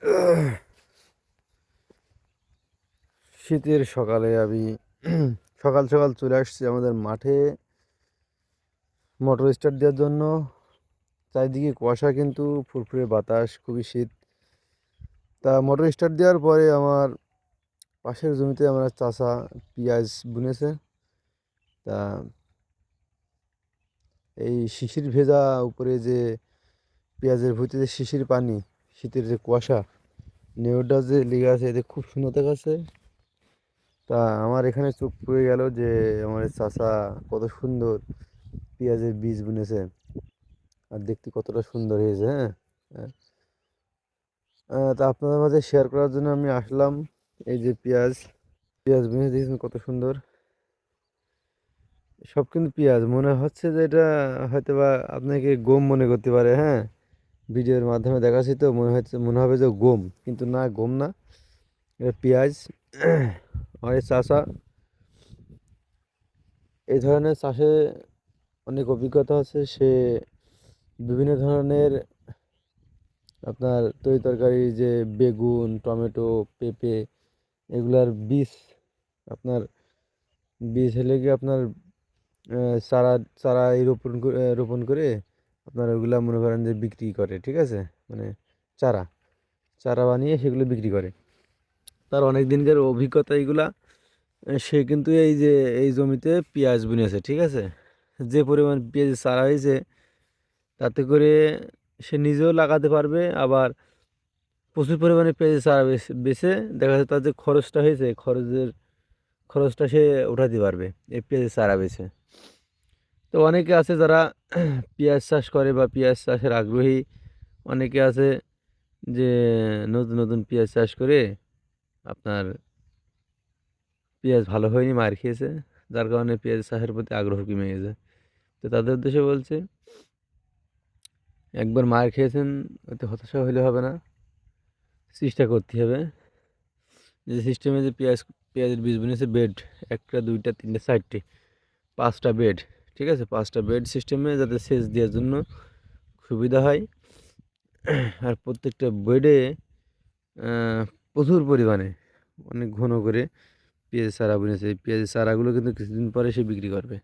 শীতের সকালে আমি সকাল সকাল চলে আসছি আমাদের মাঠে মোটর স্টার্ট দেওয়ার জন্য। চারিদিকে কুয়াশা কিন্তু, ফুরফুরে বাতাস, খুবই শীত। তা মোটর স্টার্ট দেওয়ার পরে আমার পাশের জমিতে আমার চাষা পেঁয়াজ বুনেছে। তা এই শিশির ভেজা উপরে যে পেঁয়াজের ভুঁইতে যে শিশির পানি শীতের যে কুয়াশা নেউরটা যে লেগে আছে, এতে খুব সুন্দর দেখাচ্ছে। তা আমার এখানে চোখ পড়ে গেল যে আমার চাষা কত সুন্দর পেঁয়াজের বীজ বুনেছে। আর দেখতে কতটা সুন্দর হয়েছে হ্যাঁ? হ্যাঁ। তা আপনাদের মাঝে শেয়ার করার জন্য আমি আসলাম। এই যে পেঁয়াজ পেঁয়াজ বুনে দেখছেন কত সুন্দর? সব কিন্তু পেঁয়াজ। মনে হচ্ছে যে এটা হয়তো বা আপনাকে গম মনে করতে পারে হ্যাঁ? ভিডিওর মাধ্যমে দেখাচ্ছি তো, মনে হচ্ছে, মনে হবে যে গম, কিন্তু না, গম না। এটা পেঁয়াজ আর চাষা। এই ধরনের চাষে অনেক অভিজ্ঞতা আছে, সে বিভিন্ন ধরনের আপনার তরি তরকারি, যে বেগুন, টমেটো, পেঁপে, এগুলার বীজ, আপনার বীজ হলে কি আপনার চারা চারা রোপণ রোপণ করে আপনার ওগুলা মনে করেন যে বিক্রি করে, ঠিক আছে? মানে চারা চারা বানিয়ে সেগুলো বিক্রি করে। তার অনেক দিনকার অভিজ্ঞতা এইগুলা সে কিন্তু এই যে, এই জমিতে পেঁয়াজ বুনেছে, ঠিক আছে? যে পরিমাণ পেঁয়াজ চারা হয়েছে, তাতে করে সে নিজেও লাগাতে পারবে, আবার প্রচুর পরিমাণে পেঁয়াজ চারা বেছে বেছে দেখা যাচ্ছে তার যে খরচটা হয়েছে, খরচের খরচটা সে উঠাতে পারবে, এই পেঁয়াজের চারা বেছে। তো অনেকে আছে যারা পেঁয়াজ চাষ করে বা পেঁয়াজ চাষের আগ্রহী। অনেকে আছে যে নতুন নতুন পেঁয়াজ চাষ করে আপনার পেঁয়াজ ভালো হয়নি, মার খেয়েছে। যার কারণে পেঁয়াজ চাষের প্রতি আগ্রহ কমে গেছে। তো তাদের উদ্দেশ্যে বলছে, একবার মার খেয়েছেন ওতে হতাশা হলে হবে না। চেষ্টা করতে হবে। যে সিস্টেমে যে পেঁয়াজ, পেঁয়াজের বীজ বুনেছে বেড একটা, দুইটা, তিনটে, চারটে, পাঁচটা বেড ঠিক আছে? পাঁচটা বেড সিস্টেমে যাতে সেচ দেওয়ার জন্য সুবিধা হয়। আর প্রত্যেকটা বেডে প্রচুর পরিমাণে, অনেক ঘন করে পেঁয়াজের চারা বুনেছে। পেঁয়াজের চারাগুলো কিন্তু কিছুদিন পরে সে বিক্রি করবে।